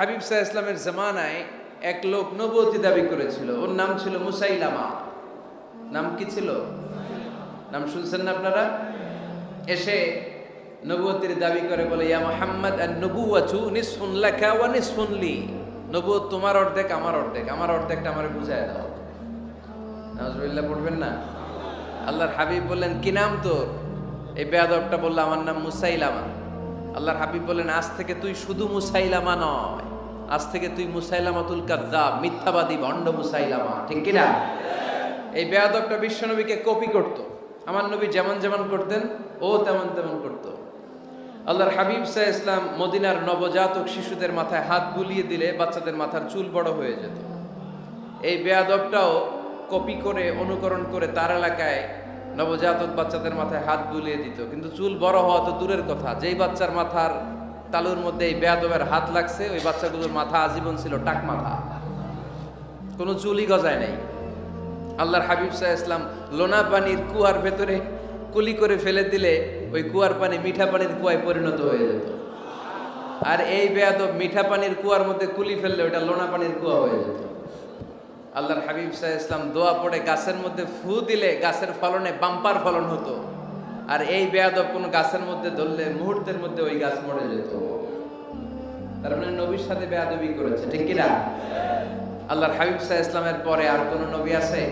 হাবিব সাহা ইসলামের জামানায় এক লোক নবতী দাবি করেছিল। ওর নাম ছিল মুসাইলামা। নাম কি ছিল? নাম শুনছেন না আপনারা? এসে নবুয়তির দাবি করে বলে, ইয়া মোহাম্মদ আর নবুয়াচু নিসফুন লেখা ওয়া নিসফুন লি। নবুয়ত তোমার অর্ধেক, আমার অর্ধেক, আমার অর্ধেকটা আমার বুঝায় দাও। নাজরুল্লাহ পড়বেন না? আল্লাহর হাবিব বললেন, কি নাম তোর? এই বেয়াদবটা বলল, আমার নাম মুসাইলামা। আল্লাহর হাবিব বললেন, আজ থেকে তুই শুধু মুসাইলামা নয়। আজ থেকে তুই মুসাইলামাতুল কাজ্জাব, মিথ্যাবাদী ভণ্ড মুসাইলামা, ঠিক কিনা? এই বেয়াদবটা বিশ্বনবীকে কপি করত। আমার নবী যেমন যেমন করতেন, ও তেমন তেমন করত। আল্লাহর হাবিব সাহ ইসলাম মদিনার নবজাতক শিশুদের মাথায় হাত বুলিয়ে দিলে বাচ্চাদের মাথার চুল বড় হয়ে যেত। এই বেয়াদবটাও কপি করে, অনুকরণ করে তার এলাকায় নবজাতক বাচ্চাদের মাথায় হাত বুলিয়ে দিত। কিন্তু চুল বড় হওয়া তো দূরের কথা। যেই বাচ্চার মাথার তালুর মধ্যে এই বেয়াদবের হাত লাগছে, ওই বাচ্চাগুলোর মাথা আজীবন ছিল টাক মাথা। কোনো চুলি গজায় নাই। আল্লাহর হাবিব সাহা ইসলাম লোনা পানির কুয়ার ভেতরে কুলি করে ফেলে দিলে ওই কুয়ার পানি মিঠা পানির কুয়ায় পরিণত হয়ে যেত। আর এই বেয়াদব মিঠা পানির কুয়ার মধ্যে কুলি ফেললে ওটা লোনা পানির কুয়া হয়ে যেত। আল্লাহর হাবিব সাহা ইসলাম দোয়া পড়ে গাছের মধ্যে ফু দিলে গাছের ফলনে বাম্পার ফলন হতো। আর এই বেয়াদব কোন গাছের মধ্যে ধরলে মুহূর্তের মধ্যে ওই গাছ মরে যেত। তার মানে নবীর সাথে বেয়াদবি করেছে, ঠিক কিনা? আল্লাহর হাবিব সাহা ইসলামের পরে আর কোন নবী আছে?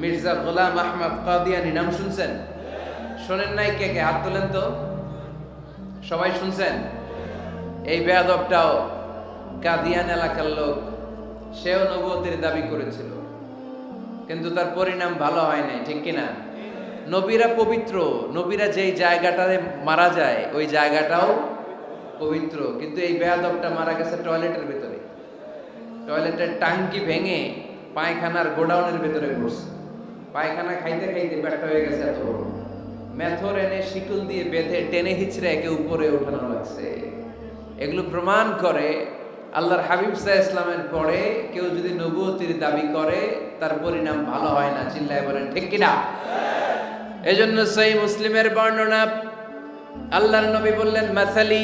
মির্জা গোলাম আহমদ কাদিয়ানি, নাম শুনছেন? শোনেন নাই কে কে? হাত তোলেন তো। সবাই শুনছেন? এই বেয়াদবটাও কাদিয়ান এলাকার লোক, সেও নবতির দাবি করেছিল। কিন্তু তার পরিণাম ভালো হয় নাই, ঠিক কিনা? নবীরা পবিত্র, নবীরা যেই জায়গাটাতে মারা যায়, ওই জায়গাটাও পবিত্র। কিন্তু এই বেয়াদবটা মারা গেছে টয়লেটের ভিতরে। টয়লেটের টাঙ্কি ভেঙে পায়খানার গোডাউনের ভেতরে ঘুরছে পায়খানা খাইতে খাইতে ব্যর্থ হয়ে গেছে এত বড়। মেথর এনে শিকল দিয়ে বেঁধে টেনে হিচড়ে একে উপরে ওঠানো লাগছে। এগুলো প্রমাণ করে আল্লাহর হাবিব সাহ ইসলামের পরে কেউ যদি নবুয়তির দাবি করে, তার পরিণাম ভালো হয় না, চিল্লায় বলেন, ঠিক কিনা? এজন্য সেই মুসলিমের বর্ণনা আল্লাহর নবী বললেন, মাসালি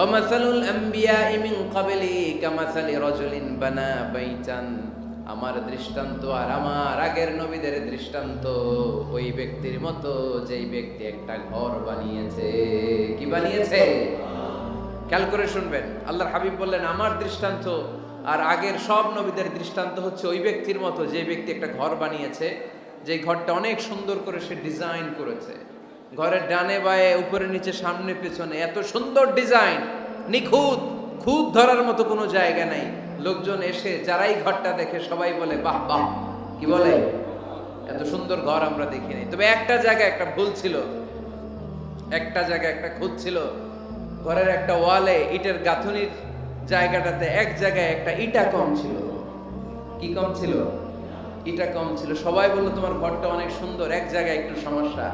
ও মাসালুল আম্বিয়া ইমিন কাবিলি কামাসালি রজুলিন বানা বাইতান। আমার দৃষ্টান্ত আর আমার আগের নবীদের দৃষ্টান্ত ওই ব্যক্তির মতো, যেই ব্যক্তি একটা ঘর বানিয়েছে। কি বানিয়েছে? খেয়াল করে শুনবেন, আল্লাহর হাবিব বললেন, আমার দৃষ্টান্ত আর আগের সব নবীদের দৃষ্টান্ত হচ্ছে ওই ব্যক্তির মতো, যে ব্যক্তি একটা ঘর বানিয়েছে। যে ঘরটা অনেক সুন্দর করে সে ডিজাইন করেছে। ঘরের ডানে বায়ে, উপরে নিচে, সামনে, পেছনে এত সুন্দর ডিজাইন, নিখুঁত খুঁত ধরার মতো কোনো জায়গা নাই। লোকজন এসে যারাই ঘরটা দেখে সবাই বলে, বাহ বাহ। কি বলে? এত সুন্দর ঘর আমরা দেখিনি। তবে একটা জায়গায় একটা ভুল ছিল। একটা জায়গায় একটা খুঁত ছিল। ঘরের একটা ওয়ালে ইটের গাঁথুনির জায়গাটাতে এক জায়গায় একটা ইটা কম ছিল। কি কম ছিল? ইটা কম ছিল। সবাই বলল, তোমার ঘরটা অনেক সুন্দর, এক জায়গায় একটু সমস্যা।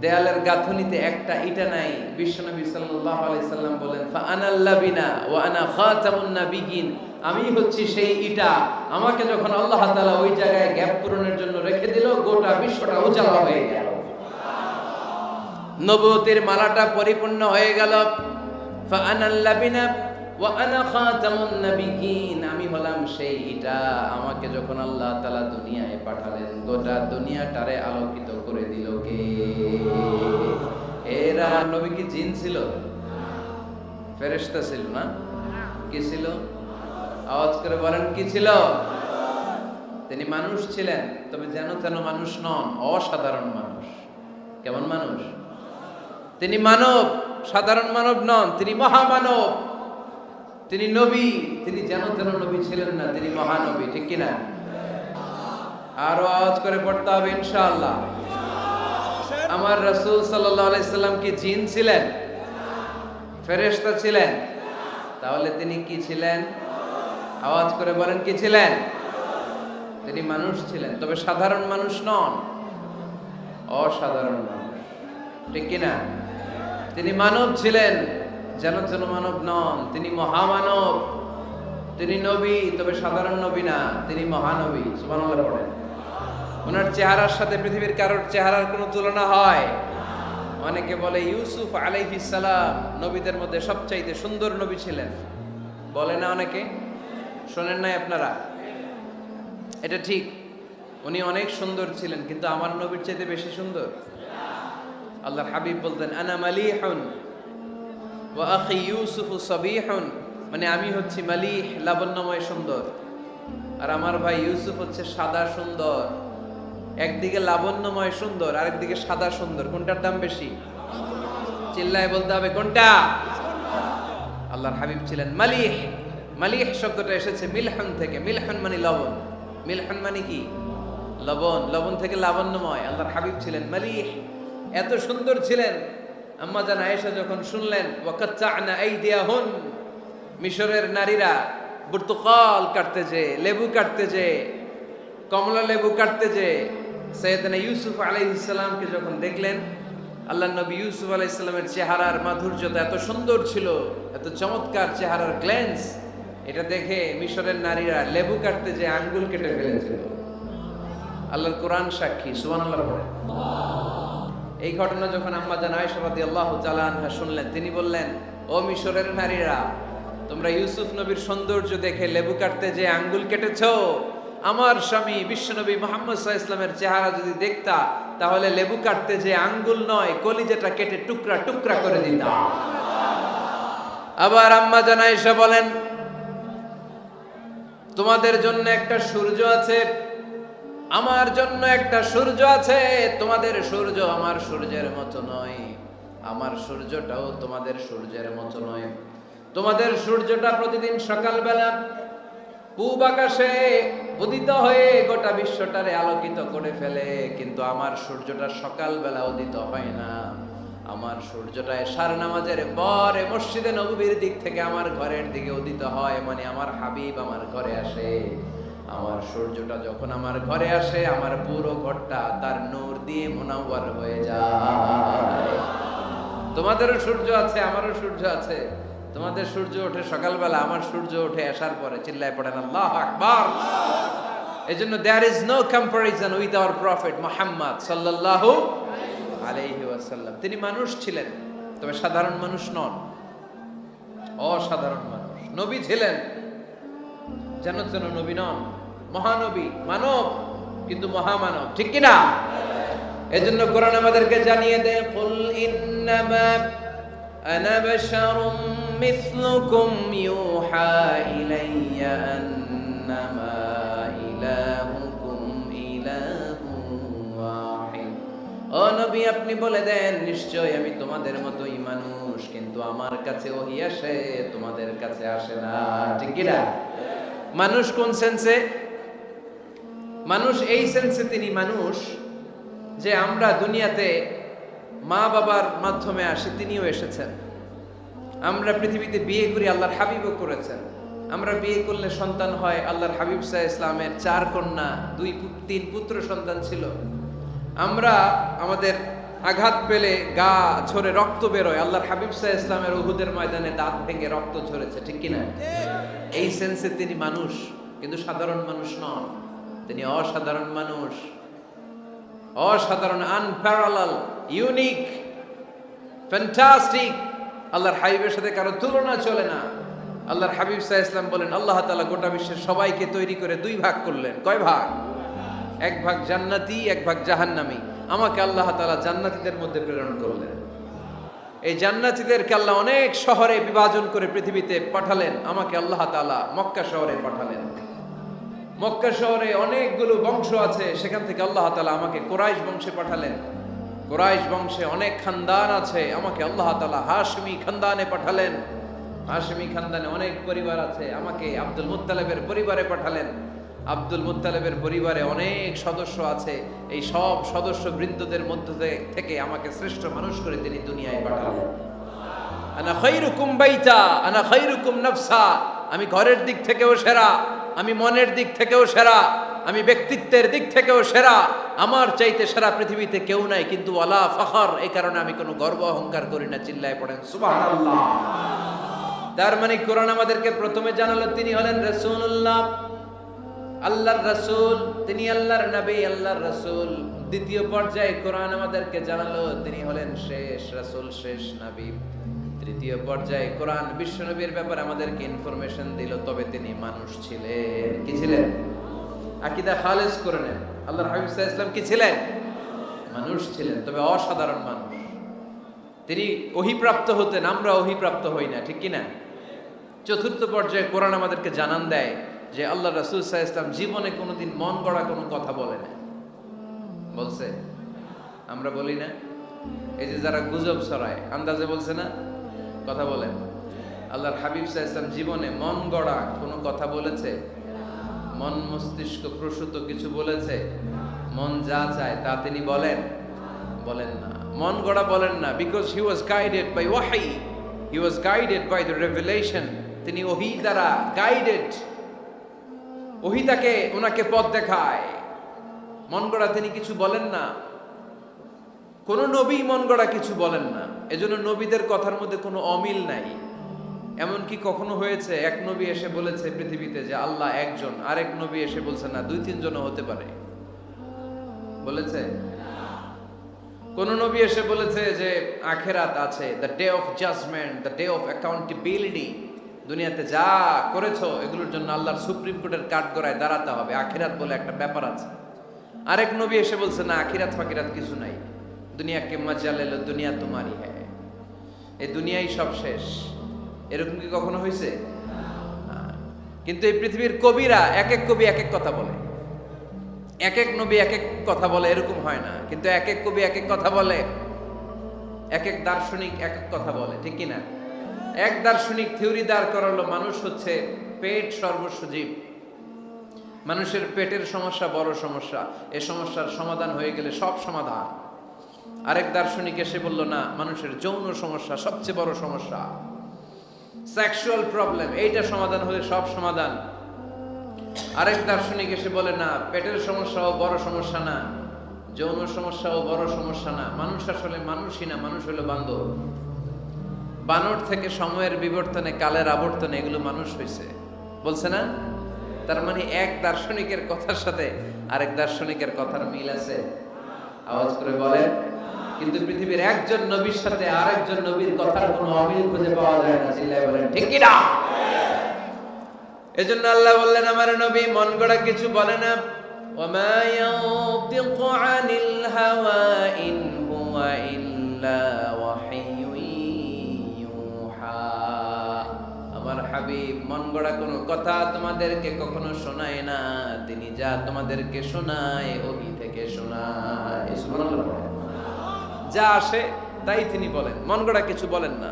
দেয়ালের গাঁথুনিতে একটা ইটা নাই। বিশ্বনবী সাল্লাল্লাহু আলাইহি সাল্লাম বলেন আনাল্লাবিনা ওয়া আনা খাতামুন নাবিয়িন। আমি হচ্ছি সেই ইটা। আমাকে যখন আল্লাহ তাআলা ওই জায়গায় গ্যাপ পূরণের জন্য রেখে দিল, গোটা বিশ্বটা উজালা হয়ে গেল। নবুয়তের মালাটা পরিপূর্ণ হয়ে গেল। ফা আনাল্লাবিনা আমি হলাম সেই ইটা। আমাকে যখন আল্লাহ তালা দুনিয়ায় পাঠালেন, গোটা দুনিয়াটারে আলোকিত করে দিল কে? এরা নবী কি জিন ছিল? ফেরেশতা ছিল না? কি ছিল? আওয়াজ করে বলেন, কি ছিল? তিনি মানুষ ছিলেন, তবে যেন তেন মানুষ নন, অসাধারণ মানুষ। কেমন মানুষ? তিনি মানব, সাধারণ মানব নন, তিনি মহামানব। তিনি নবী, তিনি যেন তেন নবী ছিলেন না, তিনি মহানবী, ঠিক কিনা? আরও আওয়াজ করে পড়তে হবে, ইনশাআল্লাহ। আমার রাসূল সাল্লাল্লাহু আলাইহি সাল্লাম কি জিন ছিলেন? ফেরেশতা ছিলেন? তাহলে তিনি কি ছিলেন? আওয়াজ করে বলেন, কি ছিলেন? তিনি মানুষ ছিলেন, তবে সাধারণ মানুষ নন। অসাধারণ মানুষ, ঠিক কিনা? তিনি মানব ছিলেন। যেন যেন মানব নন, তিনি মহামানব। তিনি নবী, তবে সাধারণ নবী না, তিনি মহানবী। সুবহানাল্লাহ পড়েন ওনার চেহারার সাথে পৃথিবীর কারোর চেহারার কোনো তুলনা হয়? অনেকে বলে ইউসুফ সালাম নবীদের মধ্যে সবচাইতে সুন্দর নবী ছিলেন। বলে না অনেকে? শোনেন নাই আপনারা? এটা ঠিক। উনি অনেক সুন্দর ছিলেন, কিন্তু আমার নবীর চাইতে বেশি সুন্দর। আল্লাহর হাবিব বলতেন, আনা মালিহুন। আখি ইউসুফু সাবিহুন মানে আমি হচ্ছি মালিহ, লাবণ্যময় সুন্দর। আর আমার ভাই ইউসুফ হচ্ছে সাদা সুন্দর। একদিকে লাবণ্যময় সুন্দর, আরেকদিকে সাদা সুন্দর। কোনটার দাম বেশি? চিল্লায় বলতে হবে, কোনটা? আল্লাহর হাবিব ছিলেন মালিহ। মালিহ শব্দটা এসেছে মিলহান থেকে। মিলহান মানে লবণ। মিলহান মানে কি? লবণ। লবণ থেকে লাবণ্যময়। আল্লাহর হাবিব ছিলেন মালিহ। এত সুন্দর ছিলেন। আম্মা জান আয়েশা যখন শুনলেন ওয়াকাচ্চানা আইদিয়াহুন মিশরের নারীরা বুর্তুকাল কাটতে যে, লেবু কাটতে যে, কমলা লেবু কাটতে যে, সৈয়দনা ইউসুফ আলাইহিসসালামকে যখন দেখলেন, আল্লাহ নবী ইউসুফ আলাইহিসসালামের চেহারার মাধুর্যতা এত সুন্দর ছিল, এত চমৎকার চেহারার গ্ল্যান্স এটা দেখে মিশরের নারীরা লেবু কাটতে যে আঙ্গুল কেটে ফেলেছিল। আল্লাহর কোরআন সাক্ষী, সুবহানাল্লাহ এই ঘটনা যখন আম্মা জান আয়েশা রাদিয়াল্লাহু তাআলা আনহা শুনলেন, তিনি বললেন, ও মিশরের নারীরা, তোমরা ইউসুফ নবীর সৌন্দর্য দেখে লেবু কাটতে যে আঙ্গুল কেটেছ, আমার স্বামী বিশ্বনবী মোহাম্মদ সাহা ইসলামের চেহারা যদি দেখতা, তাহলে লেবু কাটতে যে আঙ্গুল নয়, কলিজাটা কেটে টুকরা টুকরা করে দিতাম আবার আম্মা জান আয়েশা বলেন, তোমাদের জন্য একটা সূর্য আছে আমার জন্য একটা সূর্য আছে, তোমাদের সূর্য আমার সূর্যের মতো নয়। আমার সূর্যটাও তোমাদের সূর্যের মতো নয়। তোমাদের সূর্যটা প্রতিদিন সকালবেলা পূব আকাশে উদিত হয়ে গোটা বিশ্বটারে আলোকিত করে ফেলে, কিন্তু আমার সূর্যটা সকালবেলা উদিত হয় না। আমার সূর্যটা এশার নামাজের পরে মসজিদে নবীর দিক থেকে আমার ঘরের দিকে উদিত হয় মানে আমার হাবিব আমার ঘরে আসে। আমার সূর্যটা যখন আমার ঘরে আসে, আমার পুরো ঘরটা তার নূর দিয়ে মোনাওয়ার হয়ে যায়। তোমাদেরও সূর্য আছে, আমারও সূর্য আছে। তোমাদের সূর্য ওঠে সকালবেলা, আমার সূর্য ওঠে আসার পরে। চিল্লায় পড়েন, আল্লাহ আকবার! এই জন্য there is no comparison with our prophet Muhammad সাল্লাল্লাহু আলাইহি ওয়াসাল্লাম। তিনি মানুষ ছিলেন, তবে সাধারণ মানুষ নন। অসাধারণ মানুষ। নবী ছিলেন, যেন যেন নবী নন। মহানবী, মানব, কিন্তু মহামানব, ঠিক কিনা? এজন্য কোরআন আমাদেরকে জানিয়ে দেয়, কুল ইন্নামা ইউহা ইলাইয়া আন্নামা ইলাহুকুম ইলাহুন ওয়াহিদ। ও নবী, আপনি বলে দেন, নিশ্চয় আমি তোমাদের মতোই মানুষ, কিন্তু আমার কাছে ওহি আসে, তোমাদের কাছে আসে না। ঠিক কিনা? মানুষ কোন সেন্সে মানুষ এই সেন্সে তিনি মানুষ যে আমরা দুনিয়াতে মা বাবার মাধ্যমে আসি তিনিও এসেছেন। আমরা পৃথিবীতে বিয়ে করি আল্লাহর হাবিবও করেছেন। আমরা বিয়ে করলে সন্তান হয় আল্লাহর হাবিব সাহা ইসলামের চার কন্যা দুই তিন পুত্র সন্তান ছিল। আমরা আমাদের আঘাত পেলে গা ঝরে রক্ত বেরোয় আল্লাহর হাবিব সাহা ইসলামের উহুদের ময়দানে দাঁত ভেঙে রক্ত ঝরেছে ঠিক কিনা? এই সেন্সে তিনি মানুষ কিন্তু সাধারণ মানুষ নন। তিনি অসাধারণ মানুষ, অসাধারণ আনপ্যারালাল ইউনিক ফ্যান্টাস্টিক আল্লাহর হাবিবের সাথে কারও তুলনা চলে না। আল্লাহর হাবিব সাহা ইসলাম বলেন, আল্লাহ তাআলা গোটা বিশ্বের সবাইকে তৈরি করে দুই ভাগ করলেন। কয় ভাগ? এক ভাগ জান্নাতি, এক ভাগ জাহান্নামি। আমাকে আল্লাহ তাআলা জান্নাতীদের মধ্যে প্রেরণ করলেন। এই জান্নাতীদেরকে আল্লাহ অনেক শহরে বিভাজন করে পৃথিবীতে পাঠালেন। আমাকে আল্লাহ তাআলা মক্কা শহরে পাঠালেন। মক্কা শহরে অনেকগুলো বংশ আছে, সেখান থেকে আল্লাহ তাআলা আমাকে কোরাইশ বংশে পাঠালেন। কোরাইশ বংশে অনেক খানদান আছে, আমাকে আল্লাহ তালা হাশমি খানদানে পাঠালেন। হাশমি খানদানে অনেক পরিবার আছে, আমাকে আব্দুল মুত্তালেবের পরিবারে পাঠালেন। আব্দুল মুত্তালেবের পরিবারে অনেক সদস্য আছে, এই সব সদস্য বৃন্দদের মধ্য থেকে আমাকে শ্রেষ্ঠ মানুষ করে তিনি দুনিয়ায় পাঠালেন। আনা খৈরুকুম বাইতা, আনা খৈরুকুম নফসা, আমি ঘরের দিক থেকেও সেরা। আমি মনের দিক থেকেও সেরা, আমি ব্যক্তিত্বের দিক থেকেও সেরা, আমার চাইতে সেরা পৃথিবীতে কেউ নাই, কিন্তু ওয়ালা ফখর, এই কারণে আমি কোনো গর্ব অহংকার করি না, চিল্লায় পড়েন, সুবহানাল্লাহ। তার মানে কোরআন আমাদেরকে প্রথমে জানালো, তিনি হলেন রাসূলুল্লাহ। আল্লাহর রাসূল, তিনি আল্লাহর নবী, আল্লাহর রাসূল। দ্বিতীয় পর্যায়ে কোরআন আমাদেরকে জানালো, তিনি হলেন শেষ, রাসূল শেষ নবী। তৃতীয় পর্যায়ে কোরআন বিশ্বনবীর ব্যাপারে আমাদেরকে ইনফরমেশন দিল, তবে তিনি মানুষ ছিলেন। কি ছিলেন? আকিদা খালেজ করে নেন। আল্লাহর হাবিব ইসলাম কি ছিলেন? মানুষ ছিলেন, তবে অসাধারণ মানুষ। তিনি অহিপ্রাপ্ত হতেন, আমরা অহিপ্রাপ্ত হই না, ঠিক কি না চতুর্থ পর্যায়ে কোরআন আমাদেরকে জানান দেয় যে আল্লাহ রাসুল সাহা ইসলাম জীবনে কোনোদিন মন গড়া কোনো কথা বলে না। বলছে? আমরা বলি না? এই যে যারা গুজব ছড়ায়, আন্দাজে বলছে না? কথা বলেন আল্লাহর হাবিব সাহা জীবনে মন গড়া কোনো কথা বলেছে? মন মস্তিষ্ক প্রসূত কিছু বলেছে? মন যা চায় তা তিনি বলেন। বলেন না। মন গড়া বলেন না। Because he was guided by ওয়াহাই he was guided by the revelation তিনি ওহি দ্বারা গাইডেড ওহি তাকে, ওনাকে পথ দেখায়। মন গড়া তিনি কিছু বলেন না। কোন নবী মন গড়া কিছু বলেন না। এজন্য নবীদের কথার মধ্যে কোনো অমিল নাই। এমনকি কখনো হয়েছে, এক নবী এসে বলেছে পৃথিবীতে যে আল্লাহ একজন, আরেক নবী এসে বলছে না, দুই তিনজনও হতে পারে। বলেছে? কোন নবী এসে বলেছে যে আখেরাত আছে the day of judgement the day of accountability দুনিয়াতে যা করেছ এগুলোর জন্য আল্লাহর সুপ্রিম কোর্টের কাঠগড়ায় দাঁড়াতে হবে, আখিরাত বলে একটা ব্যাপার আছে। আরেক নবী এসে বলছে, না, আখিরাত ফাকিরাত কিছু নাই। দুনিয়াকে মজা লেলো দুনিয়া তোমারই হ্যাঁ এই দুনিয়াই সব শেষ। এরকম কি কখনো হয়েছে। কিন্তু এই পৃথিবীর কবিরা এক এক কবি এক এক কথা বলে। এক এক নবী এক এক কথা বলে, এরকম হয় না। কিন্তু এক এক কবি এক এক কথা বলে। এক এক দার্শনিক এক এক কথা বলে, ঠিক কি না এক দার্শনিক থিওরি দাঁড় করালো, মানুষ হচ্ছে পেট সর্বস্ব জীব। মানুষের পেটের সমস্যা বড় সমস্যা। এ সমস্যার সমাধান হয়ে গেলে সব সমাধান। আরেক দার্শনিক এসে বলল, না, মানুষের যৌন সমস্যা সবচেয়ে বড় সমস্যা। সেক্সুয়াল প্রবলেম এইটা সমাধান হলে সব সমাধান। আরেক দার্শনিক এসে বলে, না, পেটের সমস্যাও বড় সমস্যা না, যৌন সমস্যাও বড় সমস্যা না। মানুষ আসলে মানুষই না, মানুষ হলো বান্ধব বানর থেকে সময়ের বিবর্তনে, কালের আবর্তনে এগুলো মানুষ হয়েছে বলছে না? তার মানে এক দার্শনিকের কথার সাথে আরেক দার্শনিকের কথার মিল আছে। আওয়াজ করে বলেন। কিন্তু পৃথিবীর একজন নবীর সাথে আরেকজন নবীর কথার কোনো অমিল খুঁজে পাওয়া যায় না চিল্লায় বলেন ঠিক কি না এজন্য আল্লাহ বললেন আমার নবী মন গড়া কিছু বলে না وما ينطق عن الهوى إن هو إلا وحي يوحى আমার হাবিব মন গড়া কোনো কথা তোমাদেরকে কখনো শোনায় না তিনি যা তোমাদেরকে শোনায় ওহি থেকে শোনায় সুবহানাল্লাহ পড়েন। যা আসে, তাই তিনি বলেন। মন গড়া কিছু বলেন না।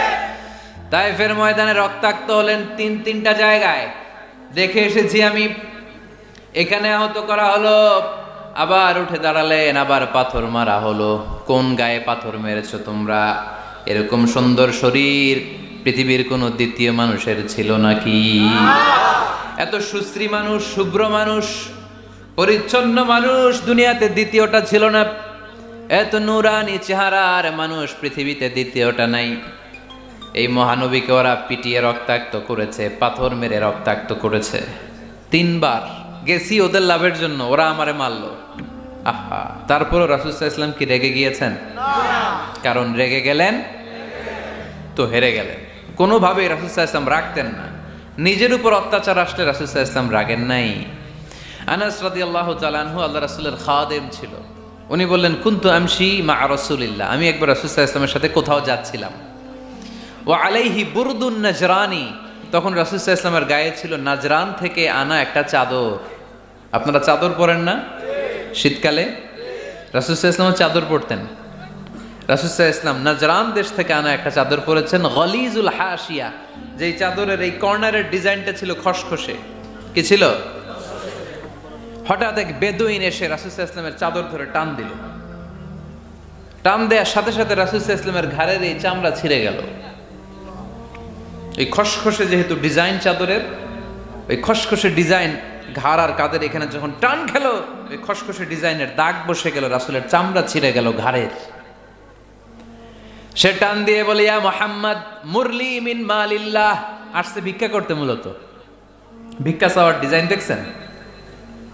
তাইফের ময়দানে রক্তাক্ত হলেন তিন তিনটা জায়গায়। দেখে এসেছি আমি। এখানে আহত করা হলো, আবার উঠে দাঁড়ালেন, আবার পাথর মারা হলো। কোন গায়ে পাথর মেরেছ তোমরা? এরকম সুন্দর শরীর পৃথিবীর কোনো দ্বিতীয় মানুষের ছিল নাকি? এত সুশ্রী মানুষ, শুভ্র মানুষ, পরিচ্ছন্ন মানুষ, দুনিয়াতে দ্বিতীয়টা ছিল না। এত নুরানি চেহারার মানুষ পৃথিবীতে দ্বিতীয়টা নাই। এই মহানবীকে ওরা পিটিয়ে রক্তাক্ত করেছে পাথর মেরে রক্তাক্ত করেছে। তিনবার গেছি ওদের লাভের জন্য ওরা আমারে মারলো। আহা তারপরও রাসুসাহ ইসলাম কি রেগে গিয়েছেন? কারণ রেগে গেলেন তো হেরে গেলেন। কোনোভাবেই রাসুসাহ ইসলাম রাখতেন না। নিজের উপর অত্যাচার আসলে রাসুসাহ ইসলাম রাগেন নাই। আনাস রাদি আল্লাহ তালানহু আল্লাহ রাসুলের খাওয়াদেম ছিল। উনি বললেন, কুন্তু আমশি মা রসুলিল্লাহ? আমি একবার রাসুসাহ ইসলামের সাথে কোথাও যাচ্ছিলাম। ও আলাইহি বুরদুন নাজরানি? তখন রাসুসাহ ইসলামের গায়ে ছিল নাজরান থেকে আনা একটা চাদর। আপনারা চাদর পরেন না? শীতকালে? রাসুসাহ ইসলাম চাদর পরতেন। রাসুসাহ ইসলাম নাজরান দেশ থেকে আনা একটা চাদর পরেছেন, গলিজুল হাসিয়া যেই চাদরের এই কর্নারের ডিজাইনটা ছিল খসখসে। কি ছিল? হঠাৎ এক বেদুইন এসে রাসুসাহ ইসলামের চাদর ধরে টান দিল। টান দেওয়ার সাথে সাথে রাসুসাহ ইসলামের ঘাড়ের এই চামড়া ছিঁড়ে গেল। এই খসখসে যেহেতু ডিজাইন চাদরের ওই খসখসে ডিজাইন ঘাড় আর কাদের এখানে যখন টান খেলো ওই খসখসে ডিজাইনের দাগ বসে গেল, রাসুলের চামড়া ছিঁড়ে গেল ঘাড়ের। সে টান দিয়ে বলে, ইয়া মোহাম্মদ, মুরলি মিন মালিল্লাহ। আসছে ভিক্ষা করতে মূলত। ভিক্ষা চাওয়ার ডিজাইন দেখছেন?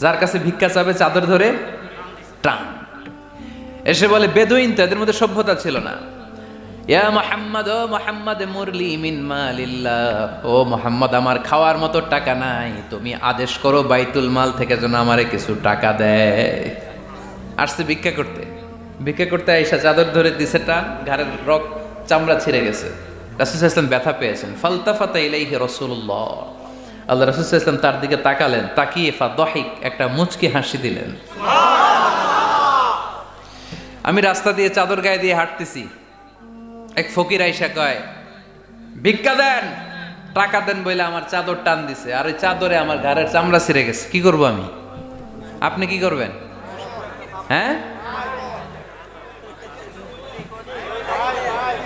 যার কাছে ভিক্ষা চাবে চাদর ধরে, টান। এসে বলে, বেদুইন তো, এদের মধ্যে সভ্যতা ছিল না। ইয়া মোহাম্মদ, ও মোহাম্মদ, মুরলি মিন মালিল্লাহ। ও মোহাম্মদ, আমার খাওয়ার মতো টাকা নাই। তুমি আদেশ করো বাইতুল মাল থেকে যেন আমারে কিছু টাকা দেয়। আসছে ভিক্ষা করতে। ভিক্ষা করতে আইসা চাদর ধরে দিছে, টান। ঘাড়ের রক চামড়া ছিঁড়ে গেছে। রাসুল ইসলাম ব্যথা পেয়েছেন। ফালতাফাতা ইলাইহি রসুল্লাহ আল্লাহ রাসুল ইসলাম তার দিকে তাকালেন তাকিয়ে ফা দহিক একটা মুচকি হাসি দিলেন। আমি রাস্তা দিয়ে চাদর গায়ে দিয়ে হাঁটতেছি। এক ফকির আইসা কয় ভিক্ষা দেন টাকা দেন বলে আমার চাদর টান দিছে আর ওই চাদরে আমার ঘাড়ের চামড়া ছিঁড়ে গেছে কি করব আমি? আপনি কি করবেন? হ্যাঁ?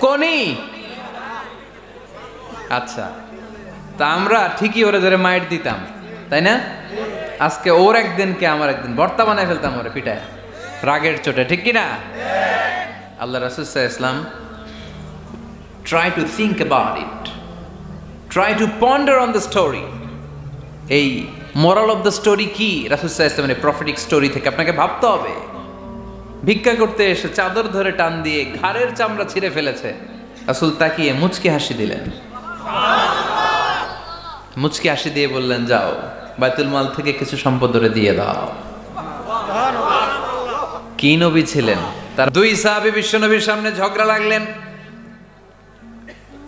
কোনি? আচ্ছা। তা আমরা ঠিকই ওরে ধরে মাইট দিতাম, তাই না? আজকে ওর একদিনকে আমার একদিন? বর্তা বানায় ফেলতাম ওরে পিটায়, রাগের চোটে, ঠিক কি না আল্লাহ রাসুসাহ ইসলাম try to think about it try to ponder on the story এই মোরাল অফ দ্য স্টোরি কি? রাসুসাহ ইসলামের প্রফিটিক স্টোরি থেকে আপনাকে ভাবতে হবে। ভিক্ষা করতে এসে চাদর ধরে টান দিয়ে ঘাড়ের চামড়া ছিঁড়ে ফেলেছে। রাসুল তাকিয়ে মুচকি হাসি দিলেন। মুচকি আসি দিয়ে বললেন, যাও, বাইতুল মাল থেকে কিছু সম্পদ ধরে দিয়ে দাও। কি নবী ছিলেন? তার দুই সাহাবী বিশ্বনবীর সামনে ঝগড়া লাগলেন।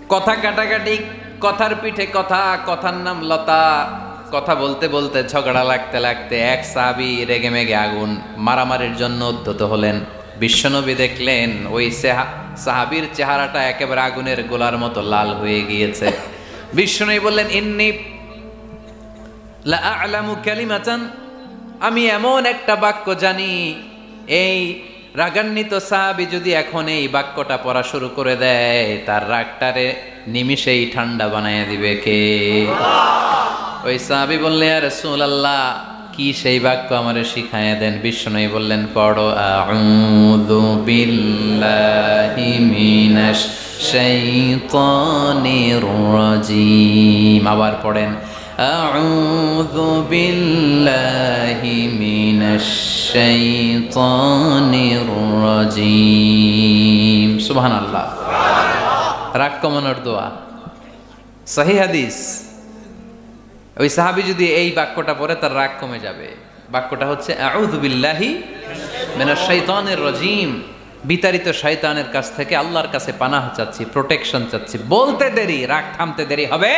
কথা কাটাকাটি, কথার পিঠে কথা, কথার নাম লতা। কথা বলতে বলতে ঝগড়া লাগতে লাগতে এক সাহাবি রেগে মেগে আগুন মারামারির জন্য উদ্যত হলেন। বিশ্বনবী দেখলেন, ওই সেহা- সাহাবীর চেহারাটা একেবারে আগুনের গোলার মতো লাল হয়ে গিয়েছে। বিশ্বনবী বললেন, ইন্নি আ'লামু কালিমাতান, আমি এমন একটা বাক্য জানি, এই রাগান্বিত সাহাবি যদি এখন এই বাক্যটা পড়া শুরু করে দেয়, তার রাগটারে নিমিষেই ঠান্ডা বানায় দিবে কে? ওই সাহাবি বললে আর আল্লাহ কি সেই বাক্য আমারে শিখাইয়া দেন? বিষ্ণু বললেন, পড়ো, আউযু বিল্লাহি শাইতানির রাজিম আবার পড়েন, আউযু বিল্লাহি মিনাশ শাইতানির রাজিম সুবহানাল্লাহ। রাগ কমানোর দোয়া। সহি হাদিস। ওই সাহাবি যদি এই বাক্যটা পড়ে, তার রাগ কমে যাবে। বাক্যটা হচ্ছে, আউযু বিল্লাহি মিনাশ শাইতানির রাজিম বিতাড়িত শয়তানের কাছ থেকে আল্লাহর কাছে পানাহ চাচ্ছি প্রোটেকশন চাচ্ছি। বলতে দেরি, রাগ থামতে দেরি হবে?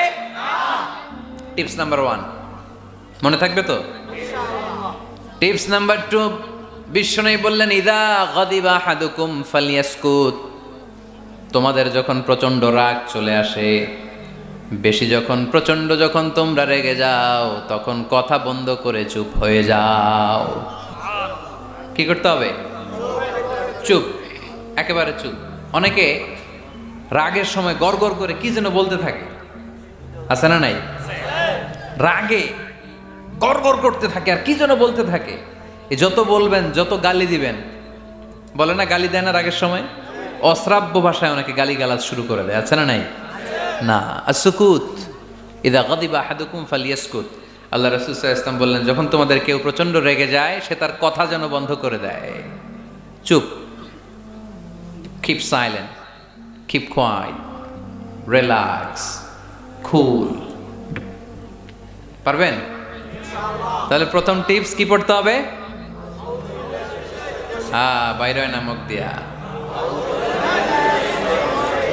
Tips number one. মনে থাকবে তো? টিপস নাম্বার টু বিশ্বনবী বললেন, ইদা গদিবা হাদুকুম ফালিয়াসকুত। তোমাদের যখন প্রচণ্ড রাগ চলে আসে, বেশি যখন প্রচণ্ড যখন তোমরা রেগে যাও, তখন কথা বন্ধ করে চুপ হয়ে যাও। কি করতে হবে? চুপ, একেবারে চুপ। অনেকে রাগের সময় গড় করে কি যেন বলতে থাকে। আছে না নাই? রাগে গড় করতে থাকে আর কি যেন বলতে থাকে। এই যত বলবেন, যত গালি দিবেন। বলে না গালি দেয় না রাগের সময়? অশ্রাব্য ভাষায় অনেকে গালি গালাজ শুরু করে দেয়। আছে না নাই? না। সুকুত ইদা গদিবা হাদুকুম ফালিয়াসকুত। আল্লাহ রসুল ইসলাম বললেন, যখন তোমাদের কেউ প্রচণ্ড রেগে যায়, সে তার কথা যেন বন্ধ করে দেয়। চুপ। Keep silent keep quiet relax cool পারবেন? তাহলে প্রথম টিপস কি পড়তে হবে? হ্যাঁ বাইরে নামক দিয়া।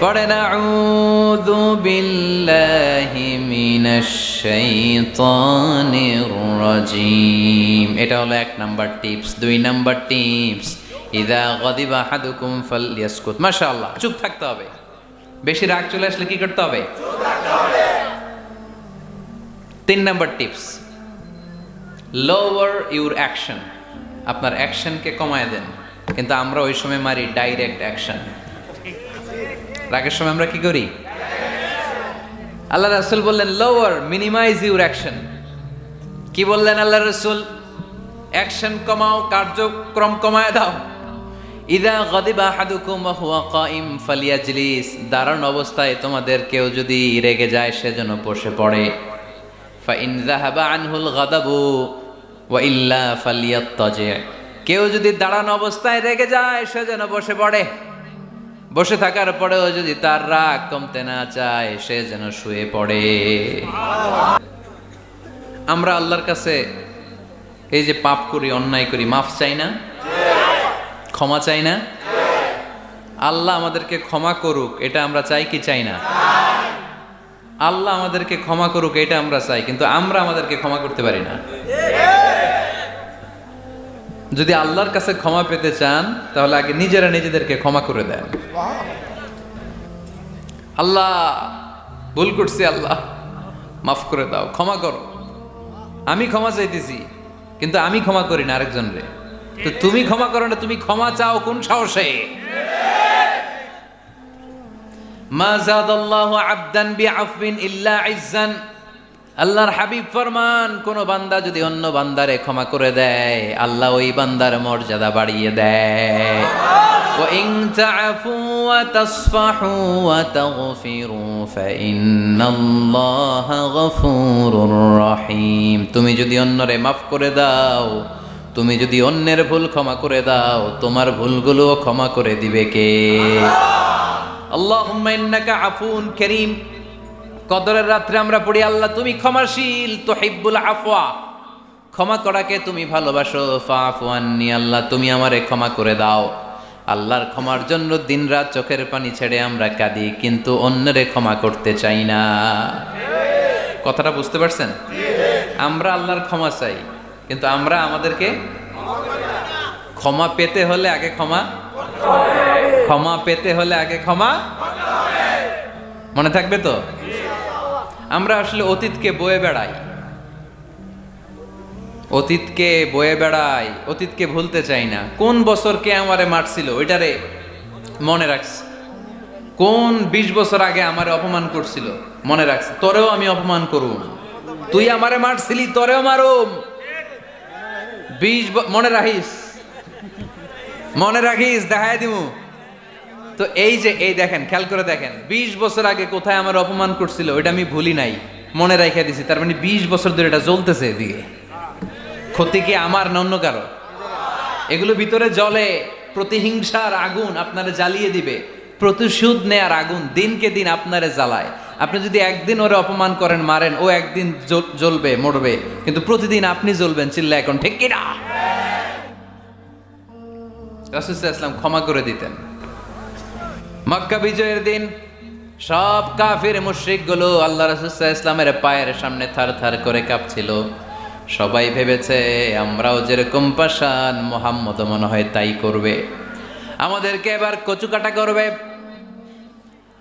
পড়েন আউযু বিল্লাহি মিনাশ শাইতানির রাজিম। এটা হলো এক নাম্বার টিপস। দুই নাম্বার টিপস ইদা গদিবা আহাদুকুম ফালইয়াসকুত। মাশাআল্লাহ, চুপ থাকতে হবে। বেশি রাগ চলে আসলে কি করতে হবে? তিন number tips. Lower your action আপনার অ্যাকশনকে কমায় দেন। কিন্তু আমরা ওই সময় মারি ডাইরেক্ট অ্যাকশন রাগের সময় আমরা কি করি? আল্লাহ রাসুল বললেন লোয়ার মিনিমাইজ ইউর অ্যাকশন কি বললেন আল্লাহ রসুল? অ্যাকশন কমাও, কার্যক্রম কমায় দাও। ইদা গদিবা হাদুকুম হুয়া কাইম ফালিয়াজলিস। দাঁড়ান অবস্থায় তোমাদের কেউ যদি রেগে যায় সেজন্য বসে পড়ে। ফাইন যাহাবা আনহুল গাদাবু ওয়া ইল্লা ফালিয়াত্তাজি। কেউ যদি দাঁড়ানো অবস্থায় রেগে যায়, সে যেন বসে পড়ে। বসে থাকার পরেও যদি তার রাগ কমতে না চায়, সে যেন শুয়ে পড়ে। আমরা আল্লাহর কাছে এই যে পাপ করি, অন্যায় করি, মাফ চাই না? ক্ষমা চাই না? আল্লাহ আমাদেরকে ক্ষমা করুক, এটা আমরা চাই কি চাই না? আল্লাহ আমাদেরকে ক্ষমা করুক, এটা আমরা চাই, কিন্তু আমরা আমাদেরকে ক্ষমা করতে পারি না। যদি আল্লাহর কাছে ক্ষমা পেতে চান, তাহলে আগে নিজেরা নিজেদেরকে ক্ষমা করে দেন। আল্লাহ, ভুল করছি আল্লাহ। মাফ করে দাও, ক্ষমা করো। আমি ক্ষমা চাইতেছি, কিন্তু আমি ক্ষমা করি না আরেকজন রে। তো তুমি ক্ষমা করো না, তুমি ক্ষমা চাও, কোন সাহসে? ইল্লা আল্লাহর হাবিব ফরমান, কোন বান্দা যদি অন্য বান্দারে ক্ষমা করে দেয়, আল্লাহ ওই বান্দার মর্যাদা বাড়িয়ে দেয়। ইন তুমি যদি অন্যরে মাফ করে দাও তুমি যদি অন্যের ভুল ক্ষমা করে দাও, তোমার ভুলগুলোও ক্ষমা করে দিবে কে? ইন্নাকা আফুন করিম। কদরের রাত্রে আমরা পড়ি, আল্লাহ তুমি ক্ষমাশীল, তুহিব্বুল আফওয়া। ক্ষমা করাকে তুমি ভালোবাসো ফাফু আন্নি, আল্লাহ তুমি আমারে ক্ষমা করে দাও। আল্লাহর ক্ষমার জন্য দিনরাত চোখের পানি ছেড়ে আমরা কাঁদি, কিন্তু অন্যরে ক্ষমা করতে চাই না। কথাটা বুঝতে পারছেন? আমরা আল্লাহর ক্ষমা চাই। কিন্তু আমরা আমাদেরকে ক্ষমা পেতে হলে আগে ক্ষমা ক্ষমা পেতে হলে আগে ক্ষমা মনে থাকবে তো? আমরা আসলে অতীতকে বয়ে বেড়াই। অতীতকে বয়ে বেড়াই, অতীতকে ভুলতে চাই না। কোন বছর কে আমারে মারছিল, ওইটারে মনে রাখছি। কোন বিশ বছর আগে আমারে অপমান করছিল, মনে রাখছি। তোরেও আমি অপমান করুম। তুই আমারে মারছিলি, তোরেও মারুম। বিশ মনে রাখিস। মনে রাখিস, দেখাই দিমু। তো এই যে, এই দেখেন, খেয়াল করে দেখেন, বিশ বছর আগে কোথায় আমার অপমান করছিল, ওইটা আমি ভুলি নাই। মনে রাখিয়া দিছি, তার মানে বিশ বছর ধরে এটা জ্বলতেছে এদিকে। ক্ষতি কি আমার না অন্য কারও? এগুলো ভিতরে জলে প্রতিহিংসার আগুন আপনারে জ্বালিয়ে দিবে, প্রতিশোধ নেয়ার আগুন দিনকে দিন আপনারে জ্বালায়। আপনি যদি একদিন ওরে অপমান করেন, মারেন, ও একদিন জ্বলবে, মরবে। কিন্তু প্রতিদিন আপনি জ্বলবেন চিল্লা এখন, ঠিক কিনা? রাসুসাল্লাম ক্ষমা করে দিতেন। মক্কা বিজয়ের দিন, সব কাফির মুশ্রিকগুলো আল্লাহ রসুল্লাহ ইসলামের পায়ের সামনে থার থার করে কাঁপছিল। সবাই ভেবেছে, আমরাও যেরকম পাশান মোহাম্মদ মনে হয় তাই করবে। আমাদেরকে এবার কচুকাটা করবে।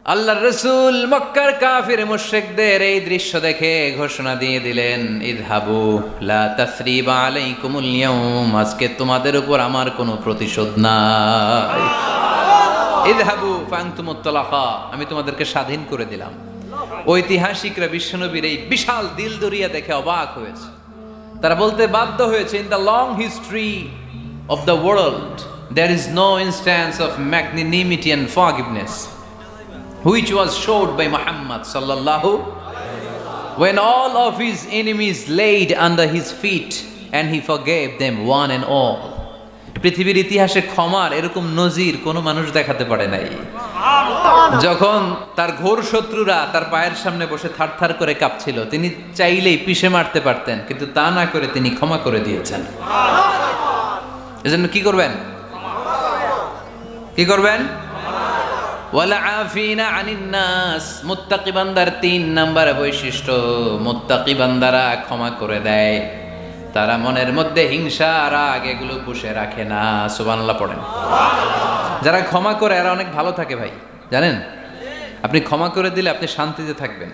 আল্লাহ রসুল মক্কার কাফির মুশ্রিকদের এই দৃশ্য দেখে ঘোষণা দিয়ে দিলেন, ইদহাবু, লা তাসরিবা আলাইকুমুল ইয়াউম, আজকে তোমাদের উপর আমার কোনো প্রতিশোধ নাই। ইদহাবু ফাংতুমুত্তলাফা আমি তোমাদেরকে স্বাধীন করে দিলাম। ঐতিহাসিকরা বিশ্বনবীর এই বিশাল দিল দরিয়া দেখে অবাক হয়েছে। তারা বলতে বাধ্য হয়েছে, in the long history of the world, there is no instance of magnanimity and forgiveness which was showed by Muhammad sallallahu when all of his enemies laid under his feet and he forgave them one and all. পৃথিবীর ইতিহাসে ক্ষমার এরকম নজির কোনো মানুষ দেখাতে পারে নাই। যখন তার ঘোর শত্রুরা তার পায়ের সামনে বসে থারথার করে কাঁপছিল, তিনি চাইলেই পিষে মারতে পারতেন, কিন্তু তা না করে তিনি ক্ষমা করে দিয়েছেন। এজন্য কি করবেন? কি করবেন? ওয়ালা আফিনা আনিন নাস মুত্তাকি বান্দার তিন নাম্বার বৈশিষ্ট্য, মুত্তাকি বান্দারা ক্ষমা করে দেয়। তারা মনের মধ্যে হিংসা রাগ এগুলো পুষে রাখে না, সুবহানাল্লাহ পড়েন। যারা ক্ষমা করে, এরা অনেক ভালো থাকে ভাই, জানেন? আপনি ক্ষমা করে দিলে আপনি শান্তিতে থাকবেন।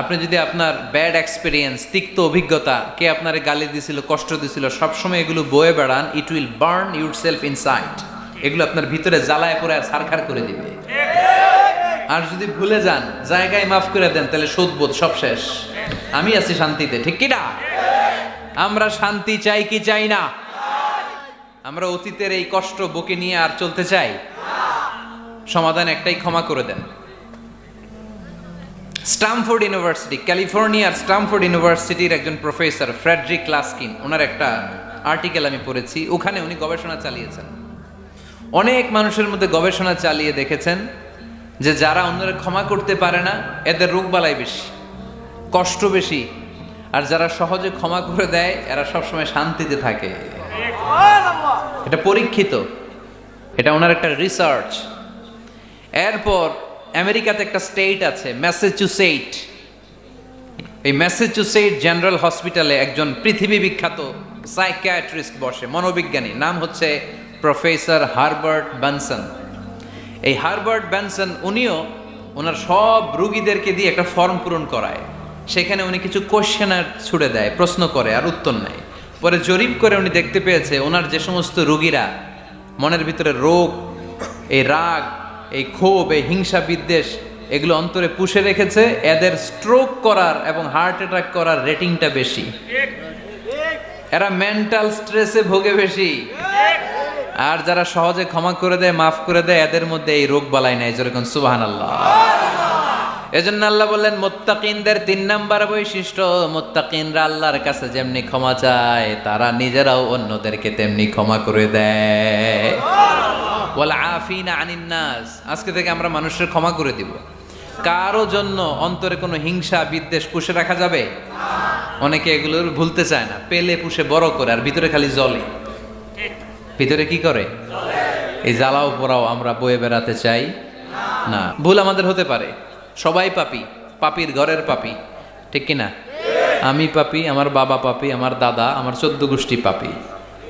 আপনি যদি আপনার ব্যাড এক্সপিরিয়েন্স, তিক্ত অভিজ্ঞতা, কে আপনার গালি দিছিল, কষ্ট দিছিল, সবসময় এগুলো বয়ে বেড়ান it will burn yourself inside এগুলো আপনার ভিতরে জ্বালায় পরে আর সারখার করে দিবে। আর যদি ভুলে যান, জায়গায় মাফ করে দেন, তাহলে শোধবোধ সব শেষ। আমি আছি শান্তিতে, ঠিক কি না? আমরা শান্তি চাই কি চাই না? আমরা অতীতের এই কষ্ট বুকে নিয়ে আর চলতে চাই? সমাধান একটাই ক্ষমা করে দেন। স্টামফোর্ড ইউনিভার্সিটি, ক্যালিফোর্নিয়ার স্টামফোর্ড ইউনিভার্সিটির একজন প্রফেসর ফ্রেডরিক লাস্কিন, ওনার একটা আর্টিকেল আমি পড়েছি, ওখানে উনি গবেষণা চালিয়েছেন। অনেক মানুষের মধ্যে গবেষণা চালিয়ে দেখেছেন যে যারা অন্যরা ক্ষমা করতে পারে না, এদের রোগবালাই বেশি, কষ্ট বেশি। আর যারা সহজে ক্ষমা করে দেয়, এরা সবসময় শান্তিতে থাকে। এটা পরীক্ষিত। এটা ওনার একটা রিসার্চ এরপর আমেরিকাতে একটা স্টেট আছে ম্যাসেচুসেট এই ম্যাসেচুসেট জেনারেল হসপিটালে একজন পৃথিবী বিখ্যাত সাইকিয়াট্রিস্ট বসে, মনোবিজ্ঞানী। নাম হচ্ছে প্রফেসর হারবার্ট ব্যানসন এই হারবার্ট ব্যানসন উনিও ওনার সব রুগীদেরকে দিয়ে একটা ফর্ম পূরণ করায়। সেখানে উনি কিছু কোশ্চেনার ছুড়ে দেয়, প্রশ্ন করে আর উত্তর নেয়। পরে জরিপ করে উনি দেখতে পেয়েছে ওনার যে সমস্ত রুগীরা, মনের ভিতরে রোগ, এই রাগ, এই ক্ষোভ, এই হিংসা বিদ্বেষ, এগুলো অন্তরে পুষে রেখেছে। এদের স্ট্রোক করার এবং হার্ট অ্যাটাক করার রেটিংটা বেশি। এরা মেন্টাল স্ট্রেসে ভোগে বেশি। আর যারা সহজে ক্ষমা করে দেয় মাফ করে দেয় এদের মধ্যে এই রোগ বালাই নাই যেরকম সুবাহান আল্লাহ এজন্য আল্লাহ বললেন মোত্তাকিনদের তিন নাম্বার বৈশিষ্ট্য মোত্তাকিনরা আল্লাহর কাছে যেমনি ক্ষমা চায় তারা নিজেরাও অন্যদেরকে তেমনি ক্ষমা করে দেয়। বলে আফিনা আনিন নাস। আজকে থেকে আমরা মানুষের ক্ষমা করে দিব। কারও জন্য অন্তরে কোনো হিংসা বিদ্বেষ পুষে রাখা যাবে? অনেকে এগুলোর ভুলতে চায় না পেলে পুষে বড় করে আর ভিতরে খালি জলে। ভিতরে কি করে? এই জ্বালাও পোড়াও আমরা বয়ে বেড়াতে চাই। না, ভুল আমাদের হতে পারে। সবাই পাপি, পাপির ঘরের পাপি, ঠিক কি না আমি পাপি, আমার বাবা পাপি, আমার দাদা, আমার চোদ্দ গোষ্ঠী পাপি।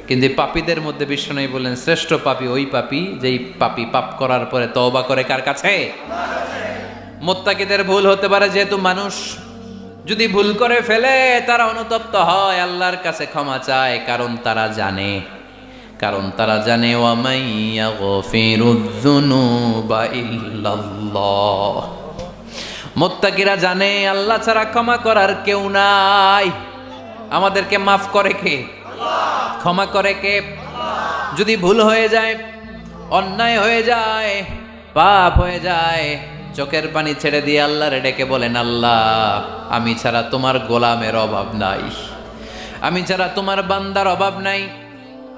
কিন্তু পাপীদের মধ্যে বিষ্ণু বললেন, শ্রেষ্ঠ পাপি ওই পাপি যেই পাপি পাপ করার পরে তওবা করে কার কাছে? মোত্তাকিদের ভুল হতে পারে যেহেতু মানুষ যদি ভুল করে ফেলে, তারা অনুতপ্ত হয়, আল্লাহর কাছে ক্ষমা চায়, কারণ তারা জানে। কারণ তারা জানে মোত্তাকিরা জানে, আল্লাহ ছাড়া ক্ষমা করার কেউ নাই। আমাদেরকে মাফ করে কে? ক্ষমা করে কে? যদি ভুল হয়ে যায়, অন্যায় হয়ে যায়, পাপ হয়ে যায়, চোখের পানি ছেড়ে দিয়ে আল্লাহরে ডেকে বলেন, আল্লাহ, আমি ছাড়া তোমার গোলামের অভাব নাই। আমি ছাড়া তোমার বান্দার অভাব নাই।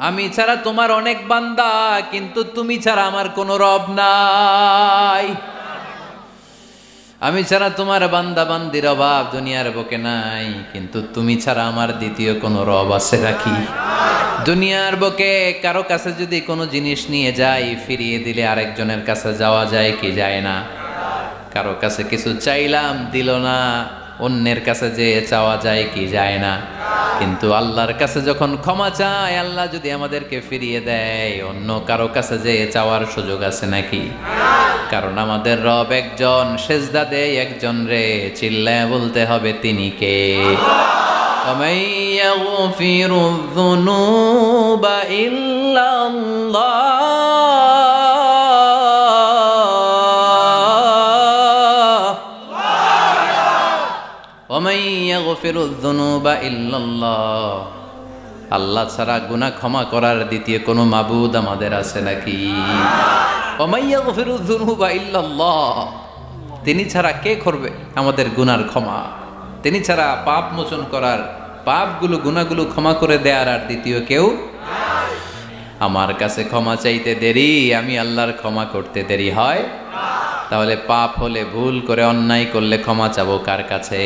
আমি ছাড়া তোমার অনেক বান্দা, কিন্তু তুমি ছাড়া আমার কোনো রব নাই। আমি ছাড়া তোমার বান্দা বান্দির অভাব দুনিয়ার বুকে নাই, কিন্তু তুমি ছাড়া আমার দ্বিতীয় কোনো রব আছে নাকি দুনিয়ার বুকে কারও কাছে যদি কোনো জিনিস নিয়ে যাই, ফিরিয়ে দিলে আরেকজনের কাছে যাওয়া যায় কি যায় না? কারও কাছে কিছু চাইলাম, দিল না। অন্যের কাছে যে চাওয়া যায় কি যায় না। কিন্তু আল্লাহর কাছে যখন ক্ষমা চায়, আল্লাহ যদি আমাদেরকে ফিরিয়ে দেয়, অন্য কারও কাছে যে চাওয়ার সুযোগ আছে নাকি? কারণ আমাদের রব একজন, সেজদা দেয় একজন রে, চিল্লায় বলতে হবে তিনি কে? ইল্লাল্লাহ। আল্লাহ ছাড়া গুনাহ ক্ষমা করার দ্বিতীয় কোনো মাবুদ আমাদের আছে নাকি? তিনি ছাড়া কে করবে আমাদের গুনার ক্ষমা? তিনি ছাড়া পাপ মোচন করার পাপগুলো, গুনাহগুলো ক্ষমা করে দেয়ার আর দ্বিতীয় কেউ আমার কাছে ক্ষমা চাইতে দেরি, আমি আল্লাহর ক্ষমা করতে দেরি হয় তাহলে পাপ হলে ভুল করে অন্যায় করলে ক্ষমা চাবো কার কাছে?